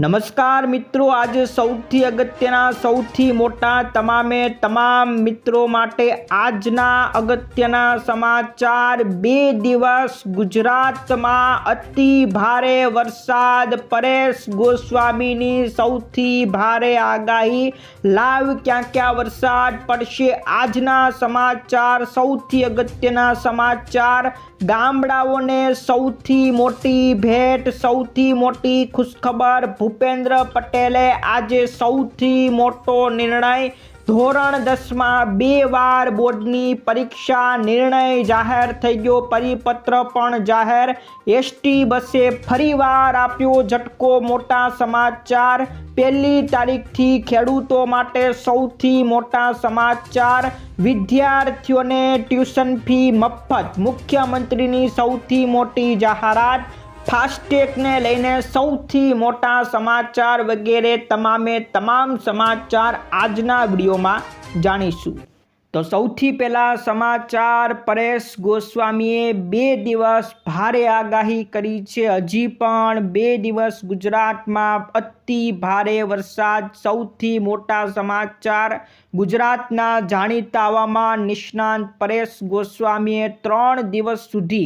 નમસ્કાર મિત્રો, આજે સૌથી અગત્યના, સૌથી મોટા, તમામે તમામ મિત્રો માટે આજના અગત્યના સમાચાર. બે દિવસ ગુજરાતમાં અતિ ભારે વરસાદ. પરેશ ગોસ્વામીની સૌથી ભારે આગાહી. લાવ ક્યાં ક્યાં વરસાદ પડશે? આજના સમાચાર, સૌથી અગત્યના સમાચાર. ગામડાઓને સૌથી મોટી ભેટ સૌથી મોટી ખુશખબર ભૂપેન્દ્ર પટેલે આજે સૌથી મોટો નિર્ણય ધોરણ દસમાં બે વાર બોર્ડની પરીક્ષા નિર્ણય જાહેર થઈ ગયો. પરિપત્ર પણ જાહેર. એસટી બસે ફરીવાર આપ્યો ઝટકો મોટા સમાચાર. પહેલી તારીખથી ખેડૂતો માટે સૌથી મોટા સમાચાર. વિદ્યાર્થીઓને ટ્યુશન ફી મફત. મુખ્યમંત્રીની સૌથી મોટી જાહેરાત ફાસ્ટેગને લઈને સૌથી મોટા સમાચાર વગેરે તમામે તમામ સમાચાર આજના વિડીયોમાં જાણીશું. તો સૌથી પહેલાં સમાચાર, પરેશ ગોસ્વામીએ બે દિવસ ભારે આગાહી કરી છે. હજી પણ બે દિવસ ગુજરાતમાં અતિ ભારે વરસાદ. સૌથી મોટા સમાચાર, ગુજરાતના જાણીતા હવામાન નિષ્ણાંત પરેશ ગોસ્વામીએ ત્રણ દિવસ સુધી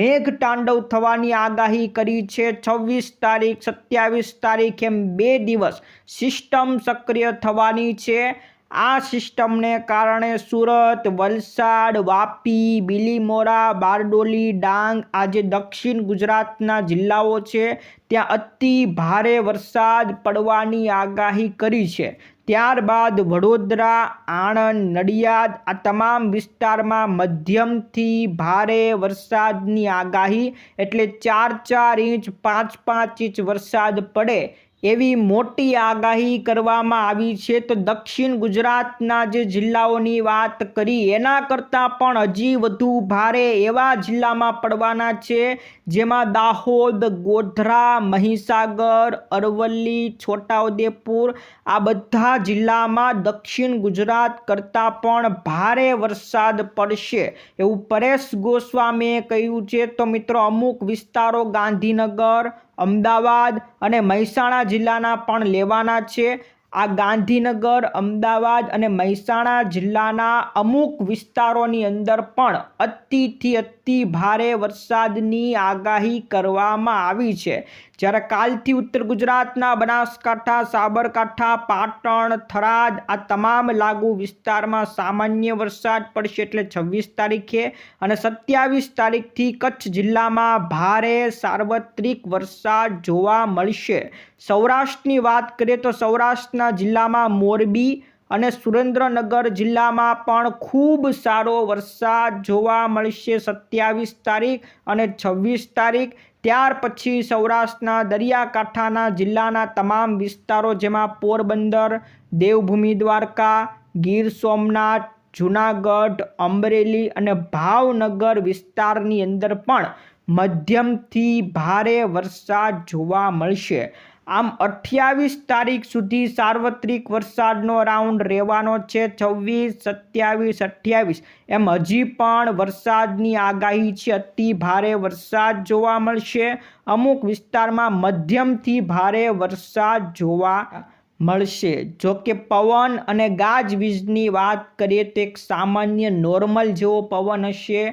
મેઘ તાંડવ થવાની આગાહી કરી છે. છવ્વીસ તારીખ, સત્યાવીસ તારીખ એમ બે દિવસ સિસ્ટમ સક્રિય થવાની છે. આ સિસ્ટમને કારણે સુરત, વલસાડ, વાપી, બિલીમોરા, બારડોલી, ડાંગ, આજે દક્ષિણ ગુજરાતના જિલ્લાઓ છે. ત્યાં અતિ ભારે વરસાદ પડવાની આગાહી કરી છે. ત્યારબાદ વડોદરા, આણંદ, નડિયાદ, આ તમામ વિસ્તારમાં મધ્યમથી ભારે વરસાદની આગાહી, એટલે ચાર ચાર ઇંચ, પાંચ પાંચ ઇંચ વરસાદ પડે. એવી મોટી આગાહી કરવામાં આવી છે તો દક્ષિણ ગુજરાતના જે જિલ્લાઓની વાત કરી, એના કરતાં પણ હજી વધુ ભારે એવા જિલ્લામાં પડવાના છે, જેમાં દાહોદ, ગોધરા, મહીસાગર, અરવલ્લી, છોટાઉદેપુર, આ બધા જિલ્લામાં દક્ષિણ ગુજરાત કરતાં પણ ભારે વરસાદ પડશે. એવું પરેશ ગોસ્વામીએ કહ્યું છે. તો મિત્રો, અમુક વિસ્તારો ગાંધીનગર અમદાવાદ અને મહેસાણા જિલ્લાના પણ લેવાના છે. આ ગાંધીનગર, અમદાવાદ અને મહેસાણા જિલ્લાના અમુક વિસ્તારોની અંદર પણ અતિથી અતિ ભારે વરસાદની આગાહી કરવામાં આવી છે. જ્યારે કાલથી ઉત્તર ગુજરાતના બનાસકાંઠા, સાબરકાંઠા, પાટણ, થરાદ આ તમામ લાગુ વિસ્તારમાં સામાન્ય વરસાદ પડશે એટલે છવ્વીસ તારીખે અને સત્યાવીસ તારીખથી કચ્છ જિલ્લામાં ભારે સાર્વત્રિક વરસાદ જોવા મળશે. સૌરાષ્ટ્રની વાત કરીએ તો સૌરાષ્ટ્રના જિલ્લામાં મોરબી અને સુરેન્દ્રનગર જિલ્લામાં પણ ખૂબ સારો વરસાદ જોવા મળશે. સત્યાવીસ તારીખ અને છવ્વીસ તારીખ ત્યાર પછી સૌરાષ્ટ્રના દરિયાકાંઠાના જિલ્લાના તમામ વિસ્તારો જેમાં પોરબંદર, દેવભૂમિ દ્વારકા, ગીર સોમનાથ, જૂનાગઢ, અમરેલી અને ભાવનગર વિસ્તારની અંદર પણ મધ્યમથી ભારે વરસાદ જોવા મળશે. આમ અઠ્યાવીસ તારીખ સુધી સાર્વત્રિક વરસાદનો રાઉન્ડ રહેવાનો છે, છવ્વીસ, સત્યાવીસ, અઠ્યાવીસ. એમ હજી પણ વરસાદની આગાહી છે, અતિ ભારે વરસાદ જોવા મળશે. અમુક વિસ્તારમાં મધ્યમથી ભારે વરસાદ જોવા મળશે. જો કે પવન અને ગાજવીજની વાત કરીએ તો એક સામાન્ય નોર્મલ જેવો પવન હશે.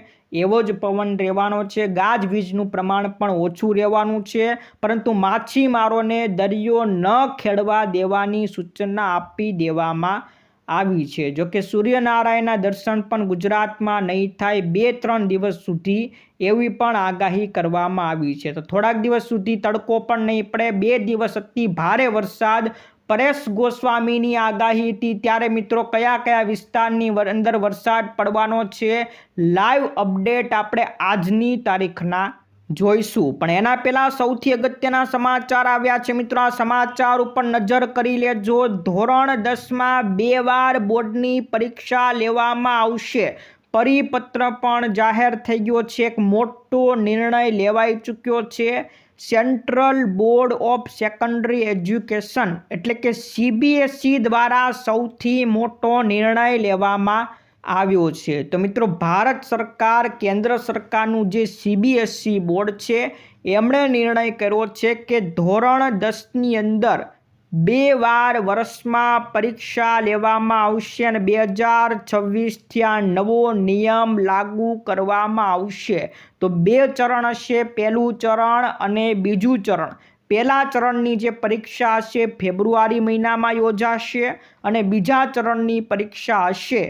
એવો જ પવન રહેવાનો છે. ગાજવીજનું પ્રમાણ પણ ઓછું રહેવાનું છે. પરંતુ માછીમારોને દરિયો ન ખેડવા દેવાની સૂચના આપી દેવામાં આવી છે. જો કે સૂર્યનારાયણના દર્શન પણ ગુજરાતમાં નહીં થાય બે ત્રણ દિવસ સુધી એવી પણ આગાહી કરવામાં આવી છે. તો થોડાક દિવસ સુધી તડકો પણ નહીં પડે. બે દિવસ અતિ ભારે વરસાદ પરેશ ગોસ્વામીની આગાહી હતી. ત્યારે મિત્રો, કયા કયા વિસ્તારની અંદર વરસાદ પડવાનો છે? લાઈવ અપડેટ આપણે આજની તારીખના જોઈશું. પણ એના પહેલાં સૌથી અગત્યના સમાચાર આવ્યા છે મિત્રો. આ સમાચાર ઉપર નજર કરી લેજો. ધોરણ દસમાં બે વાર બોર્ડની પરીક્ષા લેવામાં આવશે. પરિપત્ર પણ જાહેર થઈ ગયો છે. એક મોટો નિર્ણય લેવાઈ ચૂક્યો છે. Central board of secondary education એટલે કે સીબીએસઈ દ્વારા સૌથી મોટો નિર્ણય લેવામાં આવ્યો છે. તો મિત્રો, ભારત સરકાર, કેન્દ્ર સરકારનું જે સીબીએસઈ બોર્ડ છે, એમણે નિર્ણય કર્યો છે કે ધોરણ દસની અંદર બે વાર વર્ષમાં પરીક્ષા લેવામાં આવશે અને બે હજાર છવ્વીસથી આ નવો નિયમ લાગુ કરવામાં આવશે. તો બે ચરણ હશે, પહેલું ચરણ અને બીજું ચરણ. પહેલા ચરણની જે પરીક્ષા હશે ફેબ્રુઆરી મહિનામાં યોજાશે અને બીજા ચરણની પરીક્ષા હશે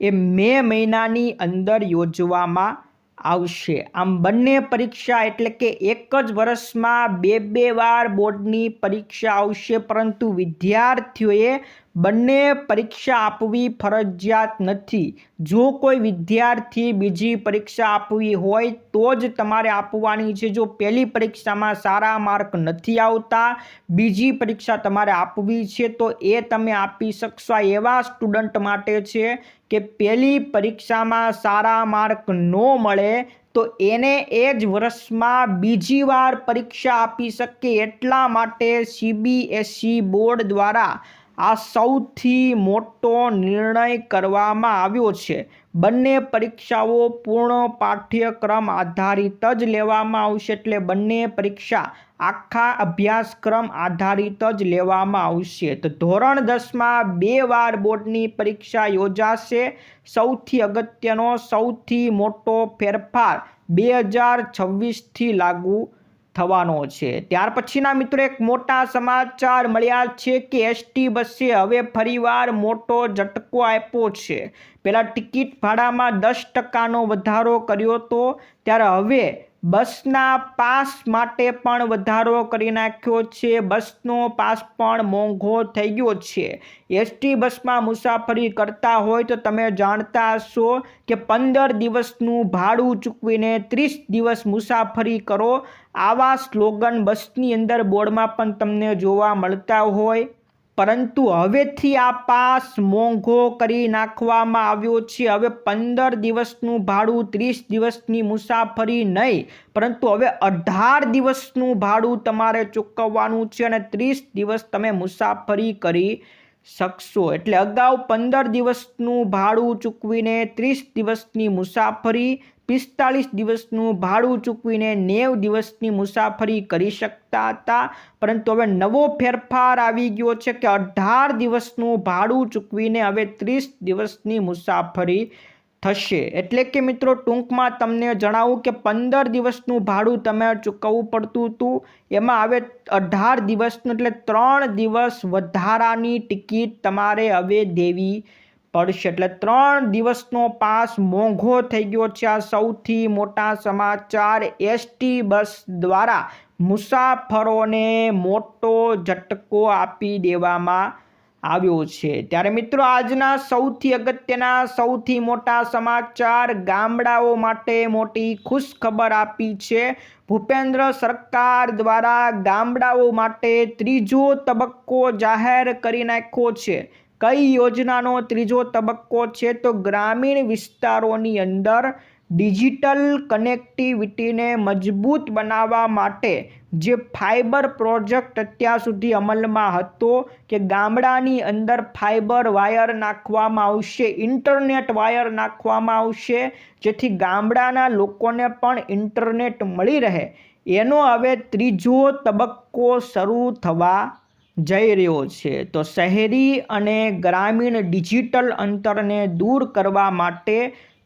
એ મે મહિનાની અંદર યોજવામાં આવશે. આમ બંને પરીક્ષા એટલે કે એક જ વર્ષમાં બે બે વાર બોર્ડની પરીક્ષા આવશે, પરંતુ વિદ્યાર્થીઓએ બંને પરીક્ષા આપવી ફરજિયાત નથી. જો કોઈ વિદ્યાર્થી બીજી પરીક્ષા આપવી હોય તો જ તમારે આપવાની છે. જો પહેલી પરીક્ષામાં સારા માર્ક નથી આવતા, બીજી પરીક્ષા તમારે આપવી છે, તો એ તમે આપી શકશો. એવા સ્ટુડન્ટ માટે છે કે પહેલી પરીક્ષામાં સારા માર્ક ન મળે, તો એને એ જ વર્ષમાં બીજી વાર પરીક્ષા આપી શકે એટલા માટે સીબીએસઈ બોર્ડ દ્વારા આ સૌથી મોટો નિર્ણય કરવામાં આવ્યો છે. બંને પરીક્ષાઓ પૂર્ણ પાઠ્યક્રમ આધારિત જ લેવામાં આવશે એટલે બંને પરીક્ષા આખા અભ્યાસક્રમ આધારિત જ લેવામાં આવશે. તો ધોરણ દસમાં બે વાર બોર્ડની પરીક્ષા યોજાશે. સૌથી અગત્યનો, સૌથી મોટો ફેરફાર બે હજાર છવ્વીસથી લાગુ થવાનો છે. ત્યાર પછીના મિત્રો એક મોટા સમાચાર મળ્યા છે કે એસટી બસે હવે ફરીવાર મોટો ઝટકો આપ્યો છે. પહેલાં ટિકિટ ભાડામાં દસ ટકાનો વધારો કર્યો હતો ત્યારે હવે બસના પાસ માટે પણ વધારો કરી નાખ્યો છે. બસનો પાસ પણ મોંઘો થઈ ગયો છે. એસટી બસમાં મુસાફરી કરતા હોય તો તમે જાણતા હશો કે પંદર દિવસનું ભાડું ચૂકવીને ત્રીસ દિવસ મુસાફરી કરો. આવા સ્લોગન બસની અંદર બોર્ડમાં પણ તમને જોવા મળતા હોય. પરંતુ હવેથી આ પાસ મોંઘો કરી નાખવામાં આવ્યો છે. હવે પંદર દિવસનું ભાડું ત્રીસ દિવસની મુસાફરી નહીં, પરંતુ હવે અઢાર દિવસનું ભાડું તમારે ચૂકવવાનું છે અને ત્રીસ દિવસ તમે મુસાફરી કરી શકશો. એટલે અગાઉ પંદર દિવસનું ભાડું ચૂકવીને ત્રીસ દિવસની મુસાફરી પિસ્તાળીસ દિવસનું ભાડું ચૂકવીને નેવ દિવસની મુસાફરી કરી શકતા હતા. પરંતુ હવે નવો ફેરફાર આવી ગયો છે કે અઢાર દિવસનું ભાડું ચૂકવીને હવે ત્રીસ દિવસની મુસાફરી થશે. એટલે કે મિત્રો, ટૂંકમાં તમને જણાવું કે પંદર દિવસનું ભાડું તમે ચૂકવવું પડતું હતું. એમાં હવે અઢાર દિવસનું એટલે ત્રણ દિવસ વધારાની ટિકિટ તમારે હવે દેવી પડશે એટલે ત્રણ દિવસનો પાસ મોંઘો થઈ ગયો છે આ સૌથી મોટા સમાચાર. એસટી બસ દ્વારા મુસાફરોને મોટો ઝટકો આપી દેવામાં આવ્યો છે. ત્યારે મિત્રો, આજના સૌથી અગત્યના, સૌથી મોટા સમાચાર ગામડાઓ માટે મોટી ખુશખબર આપી છે. ભૂપેન્દ્ર સરકાર દ્વારા ગામડાઓ માટે ત્રીજો તબક્કો જાહેર કરી નાખ્યો છે. કઈ યોજનાનો ત્રીજો તબક્કો છે તો ગ્રામીણ વિસ્તારોની અંદર ડિજિટલ કનેક્ટિવિટીને મજબૂત બનાવવા માટે જે ફાઇબર પ્રોજેક્ટ અત્યાર સુધી અમલમાં હતો કે ગામડાની અંદર ફાઇબર વાયર નાખવામાં આવશે, ઇન્ટરનેટ વાયર નાખવામાં આવશે, જેથી ગામડાના લોકોને પણ ઇન્ટરનેટ મળી રહે. એનો હવે ત્રીજો તબક્કો શરૂ થવા જઈ રહ્યો છે. તો શહેરી અને ગ્રામીણ ડિજિટલ અંતરને દૂર કરવા માટે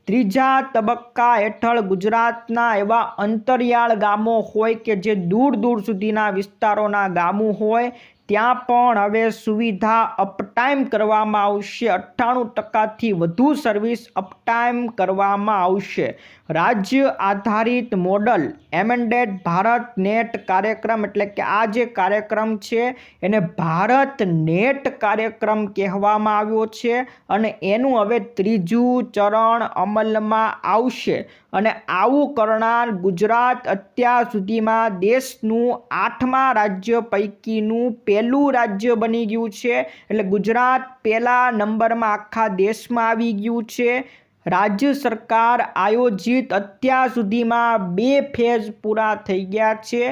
ત્રીજા તબક્કા હેઠળ ગુજરાતના એવા અંતરિયાળ ગામો હોય કે જે દૂર દૂર સુધીના વિસ્તારોના ગામો હોય ત્યાં પણ હવે સુવિધા અપટાઈમ કરવામાં આવશે. અઠ્ઠાણું ટકાથી વધુ સર્વિસ અપટાઈમ કરવામાં આવશે. રાજ્ય આધારિત મોડલ એમેન્ડેડ ભારત નેટ કાર્યક્રમ, એટલે કે આ જે કાર્યક્રમ છે, એને ભારત નેટ કાર્યક્રમ કહેવામાં આવ્યો છે અને એનું હવે ત્રીજું ચરણ અમલમાં આવશે. અને આવું કરનાર ગુજરાત અત્યાર સુધીમાં દેશનું આઠમા રાજ્ય પૈકીનું પહેલું રાજ્ય બની ગયું છે. એટલે ગુજરાત પહેલા નંબરમાં આખા દેશમાં આવી ગયું છે. રાજ્ય સરકાર આયોજિત અત્યાર સુધીમાં બે ફેઝ પૂરા થઈ ગયા છે.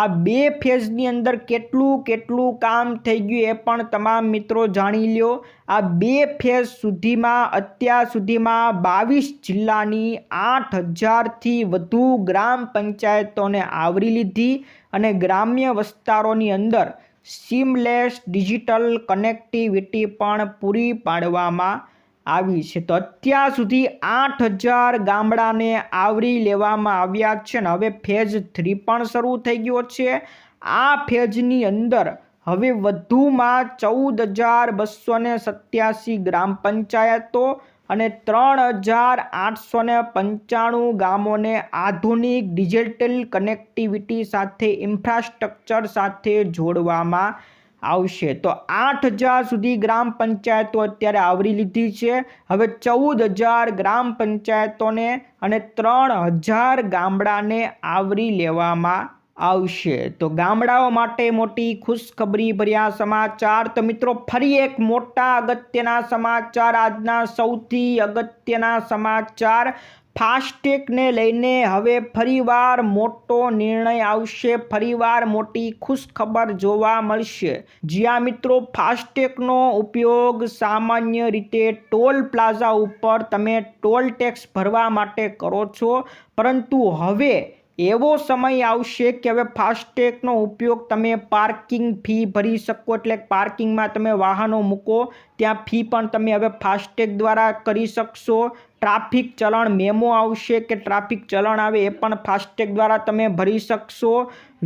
આ બે ફેઝની અંદર કેટલું કેટલું કામ થઈ ગયું એ પણ તમામ મિત્રો જાણી લ્યો. આ બે ફેઝ સુધીમાં અત્યાર સુધીમાં બાવીસ જિલ્લાની આઠ હજારથી વધુ ગ્રામ પંચાયતોને આવરી લીધી અને ગ્રામ્ય વિસ્તારોની અંદર સીમલેસ ડિજિટલ કનેક્ટિવિટી પણ પૂરી પાડવામાં આવી છે. તો અત્યાર સુધી આઠ હજાર ગામડાને આવરી લેવામાં આવ્યા છે ને હવે ફેઝ થ્રી પણ શરૂ થઈ ગયો છે. આ ફેઝની અંદર હવે વધુમાં ચૌદ હજાર બસો સત્યાસી ગ્રામ પંચાયતો અને ત્રણ હજાર આઠસો ને પંચાણું ગામોને આધુનિક ડિજિટલ કનેક્ટિવિટી સાથે, ઇન્ફ્રાસ્ટ્રક્ચર સાથે જોડવામાં આવશે. તો આઠ હજાર સુધી ગ્રામ પંચાયતો અત્યારે આવરી લીધી છે. હવે ચૌદ હજાર ગ્રામ પંચાયતોને અને ત્રણ હજાર ગામડાને આવરી લેવામાં આવશે. તો ગામડાઓ માટે મોટી ખુશખબરી ભર્યા સમાચાર. તો મિત્રો, ફરી એક મોટા અગત્યના સમાચાર. આજના સૌથી અગત્યના સમાચાર. ફાસ્ટેગને લઈને હવે ફરીવાર મોટો નિર્ણય આવશે. ફરીવાર મોટી ખુશખબર જોવા મળશે. જ્યાં મિત્રો, ફાસ્ટેગનો ઉપયોગ સામાન્ય રીતે ટોલ પ્લાઝા ઉપર તમે ટોલ ટેક્સ ભરવા માટે કરો છો. પરંતુ હવે એવો સમય આવશે કે હવે ફાસ્ટેગનો ઉપયોગ તમે પાર્કિંગ ફી ભરી શકો, એટલે પાર્કિંગમાં તમે વાહનો મૂકો, ત્યાં ફી પણ તમે હવે ફાસ્ટેગ દ્વારા કરી શકશો. ટ્રાફિક ચલણ મેમો આવશે કે ટ્રાફિક ચલણ આવે એ પણ ફાસ્ટેગ દ્વારા તમે ભરી શકશો.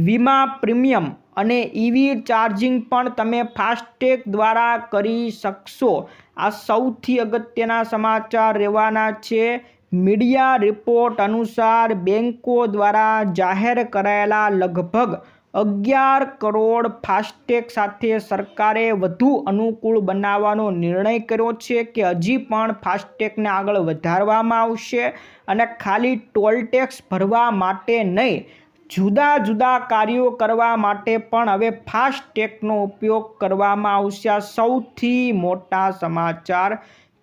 વીમા પ્રીમિયમ અને ઈવી ચાર્જિંગ પણ તમે ફાસ્ટેગ દ્વારા કરી શકશો. આ સૌથી અગત્યના સમાચાર રહેવાના છે. મીડિયા રિપોર્ટ અનુસાર બેન્કો દ્વારા જાહેર કરાયેલા લગભગ અગિયાર કરોડ ફાસ્ટેગ સાથે સરકારે વધુ અનુકૂળ બનાવવાનો નિર્ણય કર્યો છે કે હજી પણ ફાસ્ટેગને આગળ વધારવામાં આવશે અને ખાલી ટોલ ટેક્સ ભરવા માટે નહીં, જુદા જુદા કાર્યો કરવા માટે પણ હવે ફાસ્ટેગનો ઉપયોગ કરવામાં આવશે. સૌથી મોટા સમાચાર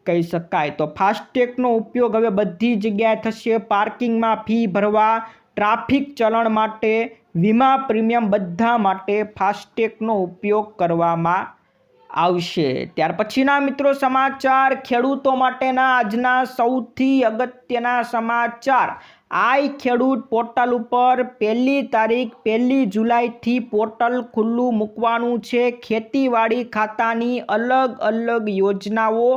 કહી શકાય. તો ફાસ્ટેગનો ઉપયોગ હવે બધી જગ્યાએ થશે. પાર્કિંગમાં ફી ભરવા, ટ્રાફિક ચલણ માટે, વીમા પ્રીમિયમ બધા માટે ફાસ્ટેગનો ઉપયોગ કરવામાં આવશે. ત્યાર પછીના મિત્રો સમાચાર, ખેડૂતો માટેના આજના સૌથી અગત્યના સમાચાર. આઈ ખેડૂત પોર્ટલ ઉપર પહેલી તારીખ, પહેલી જુલાઈથી પોર્ટલ ખુલ્લું મૂકવાનું છે. ખેતીવાડી ખાતાની અલગ અલગ યોજનાઓ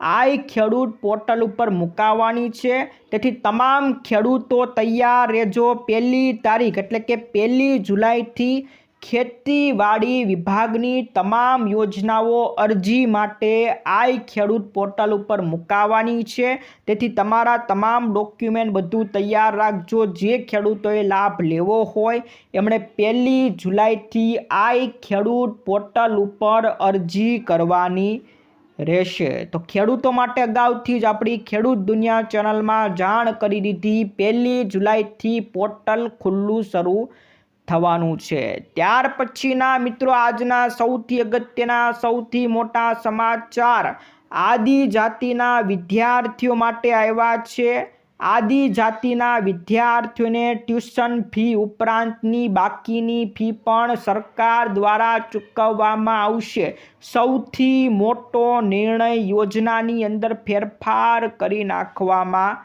આઈ ખેડૂત પોર્ટલ ઉપર મુકાવવાની છે. તેથી તમામ ખેડૂતો તૈયાર રહેજો પહેલી તારીખ, એટલે કે પહેલી જુલાઈથી ખેતીવાડી વિભાગની તમામ યોજનાઓ અરજી માટે આઈ ખેડૂત પોર્ટલ ઉપર મુકાવાની છે. તેથી તમારા તમામ ડોક્યુમેન્ટ બધું તૈયાર રાખજો. જે ખેડૂતોએ લાભ લેવો હોય, એમણે પહેલી જુલાઈથી આઈ ખેડૂત પોર્ટલ ઉપર અરજી કરવાની રહેશે તો ખેડૂતો માટે અગાઉથી જ આપણી ખેડૂત દુનિયા ચેનલમાં જાણ કરી દીધી. પહેલી જુલાઈથી પોર્ટલ ખુલ્લું શરૂ થવાનું છે. ત્યાર પછીના મિત્રો, આજના સૌથી અગત્યના, સૌથી મોટા સમાચાર. આદિજાતિના વિદ્યાર્થીઓ માટે આવ્યા છે. આદિજાતિના વિદ્યાર્થીઓને ટ્યુશન ફી ઉપરાંતની બાકીની ફી પણ સરકાર દ્વારા ચૂકવવામાં આવશે. સૌથી મોટો નિર્ણય યોજનાની અંદર ફેરફાર કરી નાખવામાં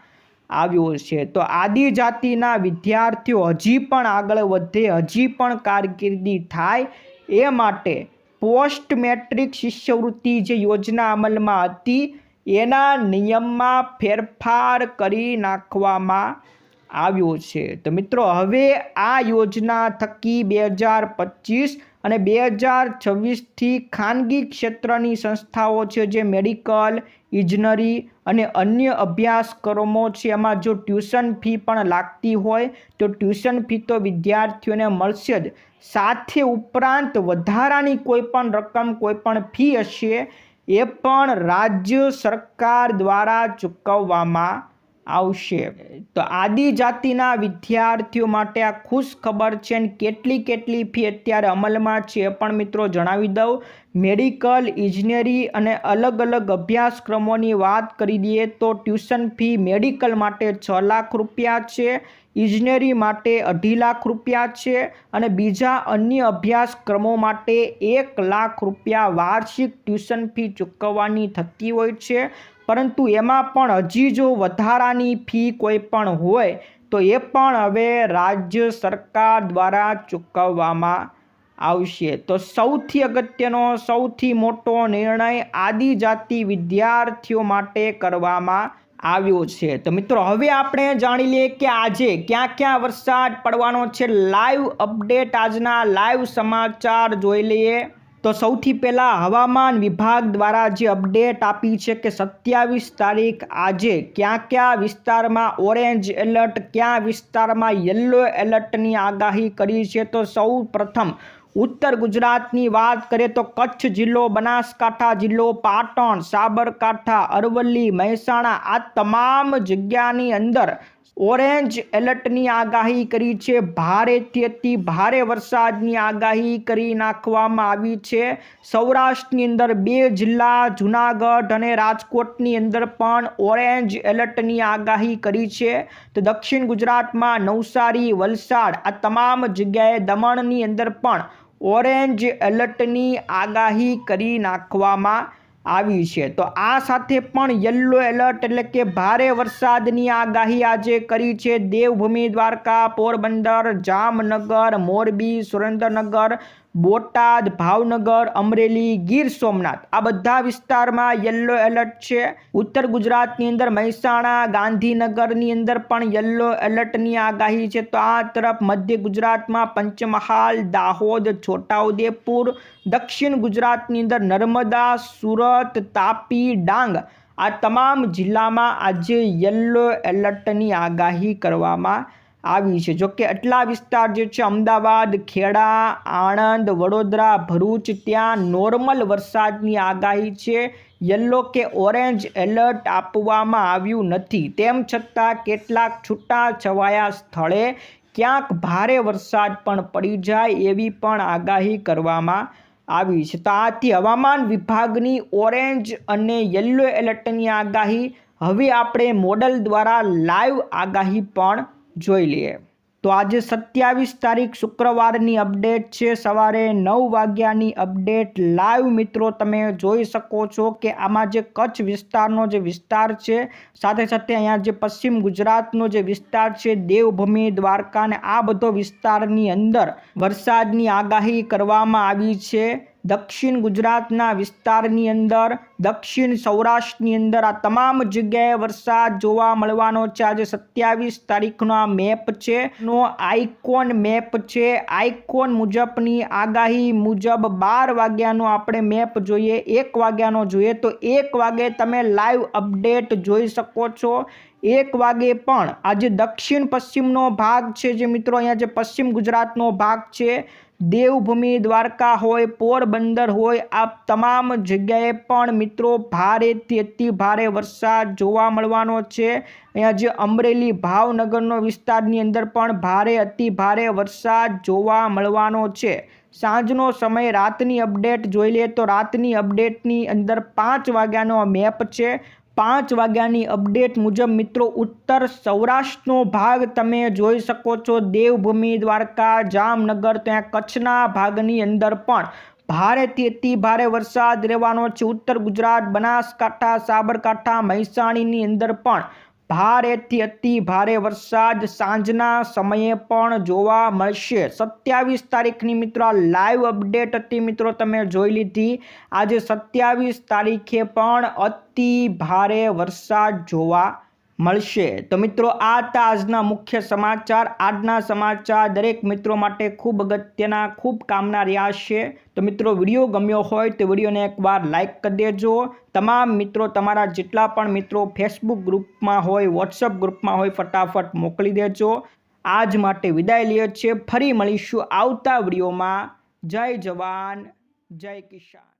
આવ્યો છે. તો આદિજાતિના વિદ્યાર્થીઓ હજી પણ આગળ વધે, હજી પણ કારકિર્દી થાય, એ માટે પોસ્ટ મેટ્રિક શિષ્યવૃત્તિ જે યોજના અમલમાં હતી એના નિયમમાં ફેરફાર કરી નાખવામાં આવ્યો છે. તો મિત્રો, હવે આ યોજના થકી બે હજાર પચીસ અને બે હજાર છવ્વીસથી ખાનગી ક્ષેત્રની સંસ્થાઓ છે, જે મેડિકલ, ઇજનરી અને અન્ય અભ્યાસક્રમો છે, એમાં જો ટ્યુશન ફી પણ લાગતી હોય, તો ટ્યુશન ફી તો વિદ્યાર્થીઓને મળશે જ. સાથે ઉપરાંત વધારાની કોઈ પણ રકમ, કોઈ પણ ફી હશે એ પણ રાજ્ય સરકાર દ્વારા ચૂકવવામાં આવશે. તો આદિજાતિના વિદ્યાર્થીઓ માટે આ ખુશ ખબર છે અને કેટલી કેટલી ફી અત્યારે અમલમાં છે એ પણ મિત્રો જણાવી દઉં. મેડિકલ, ઇજનેરી અને અલગ અલગ અભ્યાસક્રમોની વાત કરી દઈએ તો ટ્યુશન ફી મેડિકલ માટે છ લાખ રૂપિયા છે, ઇજનેરી માટે અઢી લાખ રૂપિયા છે અને બીજા અન્ય અભ્યાસક્રમો માટે એક લાખ રૂપિયા વાર્ષિક ટ્યુશન ફી ચૂકવવાની થતી હોય છે. પરંતુ એમાં પણ હજી જો વધારાની ફી કોઈ પણ હોય, તો એ પણ હવે રાજ્ય સરકાર દ્વારા ચૂકવવામાં આવશે. તો સૌથી અગત્યનો, સૌથી મોટો નિર્ણય આદિજાતિ વિદ્યાર્થીઓ માટે કરવામાં આવ્યો છે. તો મિત્રો, હવે આપણે જાણી લઈએ કે આજે ક્યાં ક્યાં વરસાદ પડવાનો છે. લાઈવ અપડેટ આજના લાઈવ સમાચાર જોઈ લઈએ. તો સૌથી પહેલાં હવામાન વિભાગ દ્વારા જે અપડેટ આપી છે કે સત્યાવીસ તારીખ આજે ક્યાં ક્યાં વિસ્તારમાં ઓરેન્જ એલર્ટ, ક્યાં વિસ્તારમાં યલો એલર્ટની આગાહી કરી છે, તો સૌ પ્રથમ ઉત્તર ગુજરાતની વાત કરીએ તો કચ્છ જિલ્લો, બનાસકાંઠા જિલ્લો, પાટણ, સાબરકાંઠા, અરવલ્લી, મહેસાણા આ તમામ જગ્યાની અંદર ઓરેન્જ એલર્ટની આગાહી કરી છે. ભારેથી અતિ ભારે વરસાદની આગાહી કરી નાખવામાં આવી છે. સૌરાષ્ટ્રની અંદર બે જિલ્લા, જુનાગઢ અને રાજકોટની અંદર પણ ઓરેન્જ એલર્ટની આગાહી કરી છે. તો દક્ષિણ ગુજરાતમાં નવસારી, વલસાડ આ તમામ જગ્યાએ દમણની અંદર પણ ઓરેન્જ એલર્ટની આગાહી કરી નાખવામાં આવી છે. તો આ સાથે પણ યલો એલર્ટ એટલે કે ભારે વરસાદની આગાહી આજે કરી છે દેવભૂમિ દ્વારકા, પોરબંદર, જામનગર, મોરબી, સુરેન્દ્રનગર બોટાદ, ભાવનગર, અમરેલી, ગીર સોમનાથ. આ બધા વિસ્તારમાં યલો એલર્ટ છે. ઉત્તર ગુજરાતની અંદર મહેસાણા, ગાંધીનગરની અંદર પણ યલો એલર્ટની આગાહી છે. તો આ તરફ મધ્ય ગુજરાતમાં પંચમહાલ, દાહોદ, છોટાઉદેપુર, દક્ષિણ ગુજરાતની અંદર નર્મદા, સુરત, તાપી, ડાંગ આ તમામ જિલ્લામાં આજે યલો એલર્ટની આગાહી કરવામાં આવી છે. જો કે આટલા વિસ્તાર જે છે, અમદાવાદ, ખેડા, આણંદ, વડોદરા, ભરૂચ, ત્યાં નોર્મલ વરસાદની આગાહી છે. યલો કે ઓરેન્જ એલર્ટ આપવામાં આવ્યું નથી. તેમ છતાં કેટલાક છૂટા છવાયા સ્થળે ક્યાંક ભારે વરસાદ પણ પડી જાય એવી પણ આગાહી કરવામાં આવી છે. તો આથી હવામાન વિભાગની ઓરેન્જ અને યલો એલર્ટની આગાહી હવે આપણે મોડલ દ્વારા લાઈવ આગાહી પણ જોઈ લઈએ. તો આજે સત્યાવીસ તારીખ શુક્રવારની અપડેટ છે. સવારે નવ વાગ્યાની અપડેટ લાઈવ મિત્રો તમે જોઈ શકો છો કે આમાં જે કચ્છ વિસ્તારનો જે વિસ્તાર છે, સાથે સાથે અહીંયા જે પશ્ચિમ ગુજરાતનો જે વિસ્તાર છે, દેવભૂમિ, દ્વારકા ને આ બધો વિસ્તારની અંદર વરસાદની આગાહી કરવામાં આવી છે. દક્ષિણ ગુજરાતના વિસ્તારની અંદર, દક્ષિણ સૌરાષ્ટ્રની અંદર આ તમામ જગ્યાએ વરસાદ જોવા મળવાનો છે. આજે સત્યાવીસ તારીખનો આ મેપ છે. નો આઇકોન મેપ છે. આઇકોન મુજબની આગાહી મુજબ બાર વાગ્યાનો આપણે મેપ જોઈએ. એક વાગ્યાનો જોઈએ તો એક વાગે તમે લાઈવ અપડેટ જોઈ શકો છો. એક વાગે પણ આજે દક્ષિણ પશ્ચિમનો ભાગ છે જે મિત્રો, અહીંયા જે પશ્ચિમ ગુજરાતનો ભાગ છે દેવભૂમિ દ્વારકા હોય, પોરબંદર હોય, આ તમામ જગ્યાએ પણ મિત્રો ભારેથી અતિ ભારે વરસાદ જોવા મળવાનો છે. અહીંયા જે અમરેલી ભાવનગરનો વિસ્તારની અંદર પણ ભારે અતિ ભારે વરસાદ જોવા મળવાનો છે. સાંજનો સમય રાતની અપડેટ જોઈ લઈએ તો રાતની અપડેટની અંદર પાંચ વાગ્યાનો મેપ છે. પાંચ વાગ્યાની અપડેટ મુજબ મિત્રો ઉત્તર સૌરાષ્ટ્રનો ભાગ તમે જોઈ શકો છો. દેવભૂમિ, દ્વારકા, જામનગર, ત્યાં કચ્છના ભાગની અંદર પણ ભારેથી અતિ ભારે વરસાદ રહેવાનો છે. ઉત્તર ગુજરાત, બનાસકાંઠા, સાબરકાંઠા, મહેસાણીની અંદર પણ ભારેથી અતિ ભારે વરસાદ સાંજના સમયે પણ જોવા મળશે. સત્યાવીસ તારીખની મિત્રો આ લાઈવ અપડેટ હતી મિત્રો, તમે જોઈ લીધી. આજે સત્યાવીસ તારીખે પણ અતિ ભારે વરસાદ જોવા મળશે. તો મિત્રો, આ હતા આજના મુખ્ય સમાચાર. આજના સમાચાર દરેક મિત્રો માટે ખૂબ અગત્યના, ખૂબ કામના રહ્યા છે. તો મિત્રો, વીડિયો ગમ્યો હોય તો વિડીયોને એકવાર લાઇક કરી દેજો. તમામ મિત્રો તમારા જેટલા પણ મિત્રો ફેસબુક ગ્રુપમાં હોય, વોટ્સઅપ ગ્રુપમાં હોય, ફટાફટ મોકલી દેજો. આજ માટે વિદાય લઈએ છીએ ફરી મળીશું આવતા વિડીયોમાં. જય જવાન, જય કિસાન.